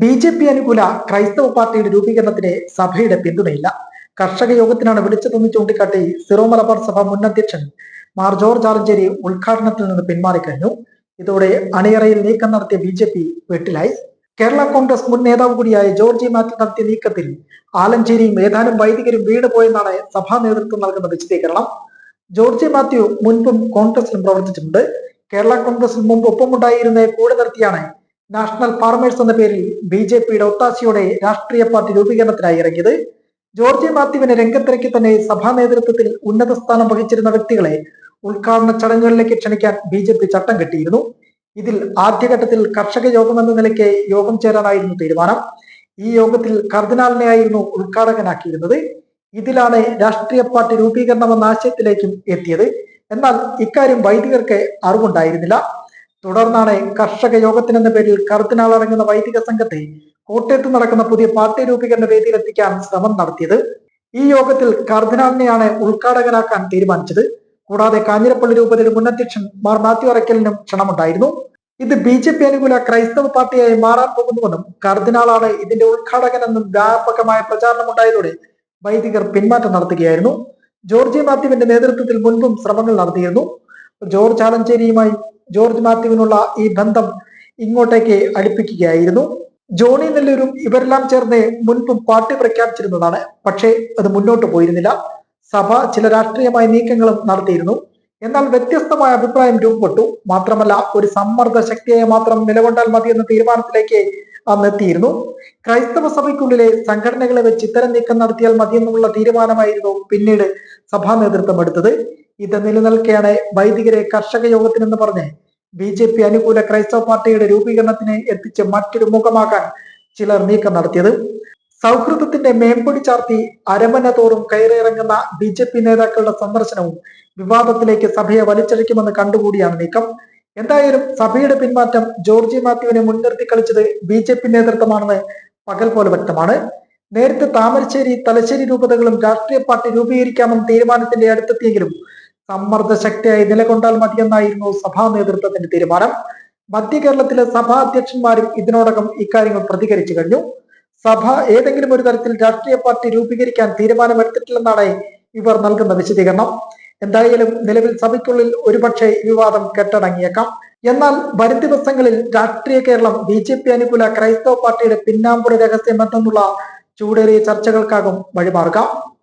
B J P അനുകൂല ക്രൈസ്തവ പാർട്ടിയുടെ രൂപീകരണത്തിന് സഭയുടെ പിന്തുണയില്ല. കർഷക യോഗത്തിനാണ് വിളിച്ചതെന്ന് ചൂണ്ടിക്കാട്ടി സിറോ മലബാർ സഭ മുൻ അധ്യക്ഷൻ മാർ ജോർജ് ആലഞ്ചേരി ഉദ്ഘാടനത്തിൽ നിന്ന് പിന്മാറിക്കഴിഞ്ഞു ഇതോടെ അണിയറയിൽ നീക്കം നടത്തിയ ബി ജെ പി വെട്ടിലായി. കേരള കോൺഗ്രസ് മുൻ നേതാവ് കൂടിയായ ജോർജി മാത്യു നടത്തിയ നീക്കത്തിൽ ആലഞ്ചേരിയും ഏതാനും വൈദികരും വീട് വീണുപോയെന്നാണ് സഭാ നേതൃത്വം നൽകുന്ന വിശദീകരണം. ജോർജി മാത്യു മുൻപും കോൺഗ്രസിലും പ്രവർത്തിച്ചിട്ടുണ്ട്. കേരള കോൺഗ്രസിൽ മുമ്പ് ഒപ്പമുണ്ടായിരുന്ന കൂടെ നിർത്തിയാണ് നാഷണൽ ഫാർമേഴ്സ് എന്ന പേരിൽ ബി ജെ പിയുടെ ഒത്താശയോടെ രാഷ്ട്രീയ പാർട്ടി രൂപീകരണത്തിനായി ഇറങ്ങിയത്. ജോർജി മാത്യുവിനെ രംഗത്തിറക്കി തന്നെ സഭാ നേതൃത്വത്തിൽ ഉന്നത സ്ഥാനം വഹിച്ചിരുന്ന വ്യക്തികളെ ഉദ്ഘാടന ചടങ്ങുകളിലേക്ക് ക്ഷണിക്കാൻ ബി ജെ പി ചട്ടം കെട്ടിയിരുന്നു. ഇതിൽ ആദ്യഘട്ടത്തിൽ കർഷക യോഗം എന്ന നിലയ്ക്ക് യോഗം ചേരാനായിരുന്നു തീരുമാനം. ഈ യോഗത്തിൽ കർദിനാളിനെയായിരുന്നു ഉദ്ഘാടകനാക്കിയിരുന്നത്. ഇതിലാണ് രാഷ്ട്രീയ പാർട്ടി രൂപീകരണം എന്ന ആശയത്തിലേക്കും എത്തിയത്. എന്നാൽ ഇക്കാര്യം വൈദികർക്ക് അറിവുണ്ടായിരുന്നില്ല. തുടർന്നാണ് കർഷക യോഗത്തിനെന്ന പേരിൽ കർദിനാൾ അടങ്ങുന്ന വൈദിക സംഘത്തെ കോട്ടയത്ത് നടക്കുന്ന പുതിയ പാർട്ടി രൂപീകരണ വേദിയിൽ എത്തിക്കാൻ ശ്രമം നടത്തിയത്. ഈ യോഗത്തിൽ കർദിനാളിനെയാണ് ഉദ്ഘാടകനാക്കാൻ തീരുമാനിച്ചത്. കൂടാതെ കാഞ്ഞിരപ്പള്ളി രൂപതയുടെ അധ്യക്ഷൻ മാർ മാത്യു അറയ്ക്കലിനും ക്ഷണമുണ്ടായിരുന്നു. ഇത് ബി ജെ പി അനുകൂല ക്രൈസ്തവ പാർട്ടിയായി മാറാൻ പോകുന്നുവെന്നും കർദിനാളാണ് ഇതിന്റെ ഉദ്ഘാടകനെന്നും വ്യാപകമായ പ്രചാരണം പ്രചാരണമുണ്ടായതോടെ വൈദികർ പിന്മാറ്റം നടത്തുകയായിരുന്നു. ജോർജി മാത്യുവിന്റെ നേതൃത്വത്തിൽ മുൻപും ശ്രമങ്ങൾ നടത്തിയിരുന്നു. ജോർജ് ആലഞ്ചേരിയുമായി ജോർജ് മാത്യുവിനുള്ള ഈ ബന്ധം ഇങ്ങോട്ടേക്ക് അടുപ്പിക്കുകയായിരുന്നു. ജോണി നെല്ലൂരും ഇവരെല്ലാം ചേർന്ന് മുൻപും പാർട്ടി പ്രഖ്യാപിച്ചിരുന്നതാണ്. പക്ഷേ അത് മുന്നോട്ട് പോയിരുന്നില്ല. സഭ ചില രാഷ്ട്രീയമായ നീക്കങ്ങളും നടത്തിയിരുന്നു. എന്നാൽ വ്യത്യസ്തമായ അഭിപ്രായം രൂപപ്പെട്ടു. മാത്രമല്ല ഒരു സമ്മർദ്ദ ശക്തിയായി മാത്രം നിലകൊണ്ടാൽ മതി എന്ന തീരുമാനത്തിലേക്ക് അന്നെത്തിയിരുന്നു ക്രൈസ്തവ സഭയ്ക്കുള്ളിലെ സംഘടനകളെ വെച്ച് ഇത്തരം നീക്കം നടത്തിയാൽ മതിയെന്നുള്ള തീരുമാനമായിരുന്നു പിന്നീട് സഭാ നേതൃത്വം എടുത്തത്. ഇത് നിലനിൽക്കെയാണ് വൈദികരെ കർഷക യോഗത്തിനെന്ന് പറഞ്ഞ് ബി ജെ പി അനുകൂല ക്രൈസ്തവ പാർട്ടിയുടെ രൂപീകരണത്തിന് എത്തിച്ച് മറ്റൊരു മുഖമാക്കാൻ ചിലർ നീക്കം നടത്തിയത്. സൗഹൃദത്തിന്റെ മേമ്പൊടി ചാർത്തി അരമന തോറും കയറിയിറങ്ങുന്ന ബി ജെ പി നേതാക്കളുടെ സന്ദർശനവും വിവാദത്തിലേക്ക് സഭയെ വലിച്ചഴിക്കുമെന്ന് കണ്ടുകൂടിയാണ് നീക്കം. എന്തായാലും സഭയുടെ പിന്മാറ്റം ജോർജി മാത്യുവിനെ മുൻനിർത്തി കളിച്ചത് ബി ജെ പി നേതൃത്വമാണെന്ന് പകൽ പോലെ വ്യക്തമാണ്. നേരത്തെ താമരശ്ശേരി തലശ്ശേരി രൂപതകളും രാഷ്ട്രീയ പാർട്ടി രൂപീകരിക്കാമെന്ന തീരുമാനത്തിന്റെ അടുത്തെത്തിയെങ്കിലും സമ്മർദ്ദ ശക്തിയായി നിലകൊണ്ടാൽ മതിയെന്നായിരുന്നു സഭാ നേതൃത്വത്തിന്റെ തീരുമാനം. മധ്യ കേരളത്തിലെ സഭാ അധ്യക്ഷന്മാരും ഇതിനോടകം ഇക്കാര്യങ്ങൾ പ്രതികരിച്ചു കഴിഞ്ഞു. സഭ ഏതെങ്കിലും ഒരു തരത്തിൽ രാഷ്ട്രീയ പാർട്ടി രൂപീകരിക്കാൻ തീരുമാനമെടുത്തിട്ടില്ലെന്നാണ് ഇവർ നൽകുന്ന വിശദീകരണം. എന്തായാലും നിലവിൽ സഭയ്ക്കുള്ളിൽ ഒരുപക്ഷെ വിവാദം കെട്ടടങ്ങിയേക്കാം. എന്നാൽ വരും ദിവസങ്ങളിൽ രാഷ്ട്രീയ കേരളം ബി ജെ പി അനുകൂല ക്രൈസ്തവ പാർട്ടിയുടെ പിന്നാമ്പുറ രഹസ്യം എന്നുള്ള ചൂടേറിയ ചർച്ചകൾക്കാകും വഴിമാറുക